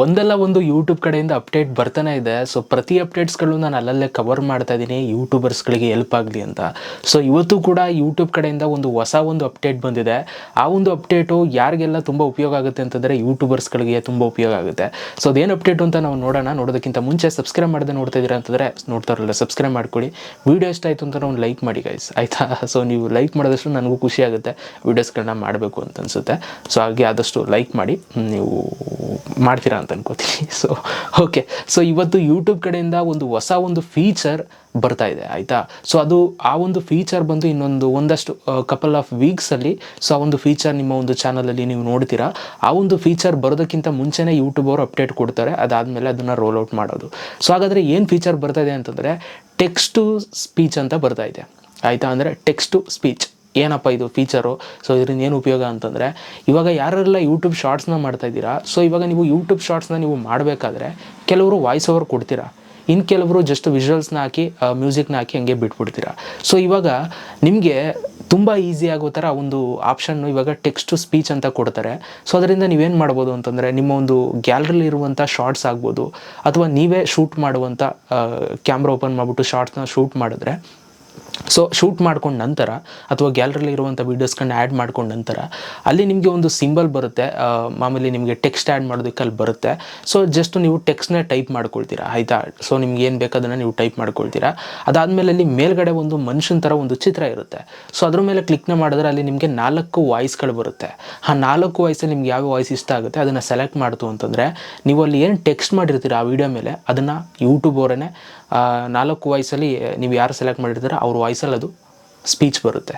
ಒಂದಲ್ಲ ಒಂದು ಯೂಟ್ಯೂಬ್ ಕಡೆಯಿಂದ ಅಪ್ಡೇಟ್ ಬರ್ತಾನೆ ಇದೆ. ಸೊ ಪ್ರತಿ ಅಪ್ಡೇಟ್ಸ್ಗಳು ನಾನು ಅಲ್ಲಲ್ಲೇ ಕವರ್ ಮಾಡ್ತಾ ಇದ್ದೀನಿ ಯೂಟ್ಯೂಬರ್ಸ್ಗಳಿಗೆ ಹೆಲ್ಪ್ ಆಗಲಿ ಅಂತ. ಸೊ ಇವತ್ತು ಕೂಡ ಯೂಟ್ಯೂಬ್ ಕಡೆಯಿಂದ ಒಂದು ಹೊಸ ಒಂದು ಅಪ್ಡೇಟ್ ಬಂದಿದೆ. ಆ ಒಂದು ಅಪ್ಡೇಟು ಯಾರಿಗೆಲ್ಲ ತುಂಬ ಉಪಯೋಗ ಆಗುತ್ತೆ ಅಂತಂದರೆ ಯೂಟ್ಯೂಬರ್ಸ್ಗಳಿಗೆ ತುಂಬ ಉಪಯೋಗ ಆಗುತ್ತೆ. ಸೊ ಅದೇನು ಅಪ್ಡೇಟು ಅಂತ ನಾವು ನೋಡೋಣ. ನೋಡೋದಕ್ಕಿಂತ ಮುಂಚೆ ಸಬ್ಸ್ಕ್ರೈಬ್ ಮಾಡದೆ ನೋಡ್ತಾ ಇದ್ದೀರಾ ಅಂತಂದರೆ ನೋಡ್ತಾರಲ್ಲ ಸಬ್ಸ್ಕ್ರೈಬ್ ಮಾಡ್ಕೊಳ್ಳಿ. ವೀಡಿಯೋ ಇಷ್ಟ ಆಯಿತು ಅಂತ ಒಂದು ಲೈಕ್ ಮಾಡಿ ಗೈಸ್ ಆಯಿತಾ? ಸೊ ನೀವು ಲೈಕ್ ಮಾಡಿದಷ್ಟು ನನಗೂ ಖುಷಿ ಆಗುತ್ತೆ. ವೀಡಿಯೋಸ್ಗಳನ್ನ ಮಾಡಬೇಕು ಅಂತ ಅನಿಸುತ್ತೆ. ಸೊ ಹಾಗೆ ಆದಷ್ಟು ಲೈಕ್ ಮಾಡಿ ನೀವು ಮಾಡ್ತೀರಾ ಅಂತ ಅನ್ಕೋತೀನಿ. ಸೊ ಓಕೆ ಸೊ ಇವತ್ತು ಯೂಟ್ಯೂಬ್ ಕಡೆಯಿಂದ ಒಂದು ಹೊಸ ಒಂದು ಫೀಚರ್ ಬರ್ತಾ ಇದೆ, ಆಯಿತಾ? ಸೊ ಅದು ಆ ಒಂದು ಫೀಚರ್ ಬಂದು ಇನ್ನೊಂದು ಒಂದಷ್ಟು ಕಪಲ್ ಆಫ್ ವೀಕ್ಸಲ್ಲಿ ಸೊ ಆ ಒಂದು ಫೀಚರ್ ನಿಮ್ಮ ಒಂದು ಚಾನಲಲ್ಲಿ ನೀವು ನೋಡ್ತೀರಾ. ಆ ಒಂದು ಫೀಚರ್ ಬರೋದಕ್ಕಿಂತ ಮುಂಚೆನೇ ಯೂಟ್ಯೂಬ್ ಅವರು ಅಪ್ಡೇಟ್ ಕೊಡ್ತಾರೆ. ಅದಾದಮೇಲೆ ಅದನ್ನು ರೋಲ್ ಔಟ್ ಮಾಡೋದು. ಸೊ ಹಾಗಾದರೆ ಏನು ಫೀಚರ್ ಬರ್ತಾ ಇದೆ ಅಂತಂದರೆ ಟೆಕ್ಸ್ಟ್ ಟು ಸ್ಪೀಚ್ ಅಂತ ಬರ್ತಾ ಇದೆ. ಆಯಿತಾ? ಅಂದರೆ ಟೆಕ್ಸ್ಟ್ ಟು ಸ್ಪೀಚ್ ಏನಪ್ಪ ಇದು ಫೀಚರು ಸೊ ಇದರಿಂದ ಏನು ಉಪಯೋಗ ಅಂತಂದರೆ, ಇವಾಗ ಯಾರೆಲ್ಲ ಯೂಟ್ಯೂಬ್ ಶಾರ್ಟ್ಸ್ನ ಮಾಡ್ತಾ ಇದ್ದೀರಾ? ಸೊ ಇವಾಗ ನೀವು ಯೂಟ್ಯೂಬ್ ಶಾರ್ಟ್ಸ್ನ ನೀವು ಮಾಡಬೇಕಾದ್ರೆ ಕೆಲವರು ವಾಯ್ಸ್ ಓವರ್ ಕೊಡ್ತೀರಾ? ಇನ್ನು ಕೆಲವರು ಜಸ್ಟ್ ವಿಜುವಲ್ಸ್ನ ಹಾಕಿ ಮ್ಯೂಸಿಕ್ನ ಹಾಕಿ ಹಂಗೆ ಬಿಟ್ಬಿಡ್ತೀರಾ? ಸೊ ಇವಾಗ ನಿಮಗೆ ತುಂಬ ಈಸಿ ಆಗೋ ಥರ ಒಂದು ಆಪ್ಷನ್ನು ಇವಾಗ ಟೆಕ್ಸ್ಟ್ ಟು ಸ್ಪೀಚ್ ಅಂತ ಕೊಡ್ತಾರೆ. ಸೊ ಅದರಿಂದ ನೀವೇನು ಮಾಡ್ಬೋದು ಅಂತಂದರೆ, ನಿಮ್ಮ ಒಂದು ಗ್ಯಾಲರಿಲಿ ಇರುವಂಥ ಶಾರ್ಟ್ಸ್ ಆಗ್ಬೋದು, ಅಥವಾ ನೀವೇ ಶೂಟ್ ಮಾಡುವಂಥ ಕ್ಯಾಮ್ರಾ ಓಪನ್ ಮಾಡಿಬಿಟ್ಟು ಶಾರ್ಟ್ಸ್ನ ಶೂಟ್ ಮಾಡಿದ್ರೆ ಸೊ ಶೂಟ್ ಮಾಡ್ಕೊಂಡ ನಂತರ, ಅಥವಾ ಗ್ಯಾಲರಿಲಿ ಇರುವಂಥ ವೀಡಿಯೋಸ್ಗಳನ್ನ ಆ್ಯಡ್ ಮಾಡ್ಕೊಂಡ ನಂತರ, ಅಲ್ಲಿ ನಿಮಗೆ ಒಂದು ಸಿಂಬಲ್ ಬರುತ್ತೆ. ಮಾಮೂಲಿ ನಿಮಗೆ ಟೆಕ್ಸ್ಟ್ ಆ್ಯಡ್ ಮಾಡೋದಕ್ಕೆ ಅಲ್ಲಿ ಬರುತ್ತೆ. ಸೊ ಜಸ್ಟ್ ನೀವು ಟೆಕ್ಸ್ಟ್ನ ಟೈಪ್ ಮಾಡ್ಕೊಳ್ತೀರಾ, ಆಯಿತಾ? ಸೊ ನಿಮ್ಗೆ ಏನು ಬೇಕು ಅದನ್ನು ನೀವು ಟೈಪ್ ಮಾಡ್ಕೊಳ್ತೀರಾ. ಅದಾದಮೇಲೆ ಅಲ್ಲಿ ಮೇಲ್ಗಡೆ ಒಂದು ಮನುಷ್ಯನ ಥರ ಒಂದು ಚಿತ್ರ ಇರುತ್ತೆ. ಸೊ ಅದ್ರ ಮೇಲೆ ಕ್ಲಿಕ್ನ ಮಾಡಿದ್ರೆ ಅಲ್ಲಿ ನಿಮಗೆ ನಾಲ್ಕು ವಾಯ್ಸ್ಗಳು ಬರುತ್ತೆ. ಆ ನಾಲ್ಕು ವಾಯ್ಸಲ್ಲಿ ನಿಮ್ಗೆ ಯಾವ ವಾಯ್ಸ್ ಇಷ್ಟ ಆಗುತ್ತೆ ಅದನ್ನು ಸೆಲೆಕ್ಟ್ ಮಾಡ್ತು ಅಂತಂದರೆ, ನೀವು ಅಲ್ಲಿ ಏನು ಟೆಕ್ಸ್ಟ್ ಮಾಡಿರ್ತೀರ ಆ ವಿಡಿಯೋ ಮೇಲೆ, ಅದನ್ನು ಯೂಟ್ಯೂಬ್ ಅವರೇ ನಾಲ್ಕು ವಾಯ್ಸಲ್ಲಿ ನೀವು ಯಾರು ಸೆಲೆಕ್ಟ್ ಮಾಡಿರ್ತೀರ ಅವ್ರ ವಾಯ್ಸಲ್ಲಿ ಸ್ಪೀಚ್ ಬರುತ್ತೆ.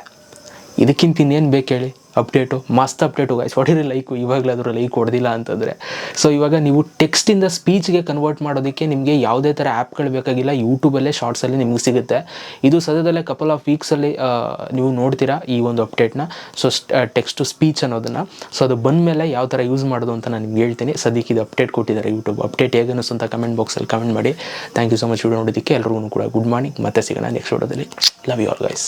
ಇದಕ್ಕಿಂತ ಇನ್ನೇನು ಬೇಕು ಹೇಳಿ? ಅಪ್ಡೇಟು, ಮಸ್ತ್ ಅಪ್ಡೇಟು ಗಾಯ್ಸ್ ಹೊಡಿರಿ ಲೈಕು ಇವಾಗಲೇ ಅದರ ಲೈಕ್ ಹೊಡೆದಿಲ್ಲ ಅಂತಂದರೆ. ಸೊ ಇವಾಗ ನೀವು ಟೆಕ್ಸ್ಟಿಂದ ಸ್ಪೀಚ್ಗೆ ಕನ್ವರ್ಟ್ ಮಾಡೋದಕ್ಕೆ ನಿಮಗೆ ಯಾವುದೇ ಥರ ಆ್ಯಪ್ಗಳು ಬೇಕಾಗಿಲ್ಲ. ಯೂಟ್ಯೂಬಲ್ಲೇ ಶಾರ್ಟ್ಸಲ್ಲಿ ನಿಮ್ಗೆ ಸಿಗುತ್ತೆ. ಇದು ಸದ್ಯದಲ್ಲೇ ಕಪಲ್ ಆಫ್ ವೀಕ್ಸಲ್ಲಿ ನೀವು ನೋಡ್ತೀರಾ ಈ ಒಂದು ಅಪ್ಡೇಟ್ನ ಸೊ ಟೆಕ್ಸ್ಟ್ ಟು ಸ್ಪೀಚ್ ಅನ್ನೋದನ್ನು. ಸೊ ಅದು ಬಂದ ಮೇಲೆ ಯಾವ ಥರ ಯೂಸ್ ಮಾಡೋದು ಅಂತ ನಾನು ನಿಮ್ಗೆ ಹೇಳ್ತೀನಿ. ಸದ್ಯಕ್ಕೆ ಇದು ಅಪ್ಡೇಟ್ ಕೊಟ್ಟಿದ್ದಾರೆ ಯೂಟ್ಯೂಬ್ ಅಪ್ಡೇಟ್ ಹೇಗೆ ಅಂತ ಕಮೆಂಟ್ ಬಾಕ್ಸಲ್ಲಿ ಕಮೆಂಟ್ ಮಾಡಿ. Thank you so much video ನೋಡೋದಕ್ಕೆ ಎಲ್ಲರಿಗೂ ಕೂಡ ಗುಡ್ ಮಾರ್ನಿಂಗ್ ಮತ್ತೆ ಸಿಗೋಣ ನೆಕ್ಸ್ಟ್ ವಿಡಿಯೋದಲ್ಲಿ ಲವ್ ಯು ಆಲ್ ಗೈಸ್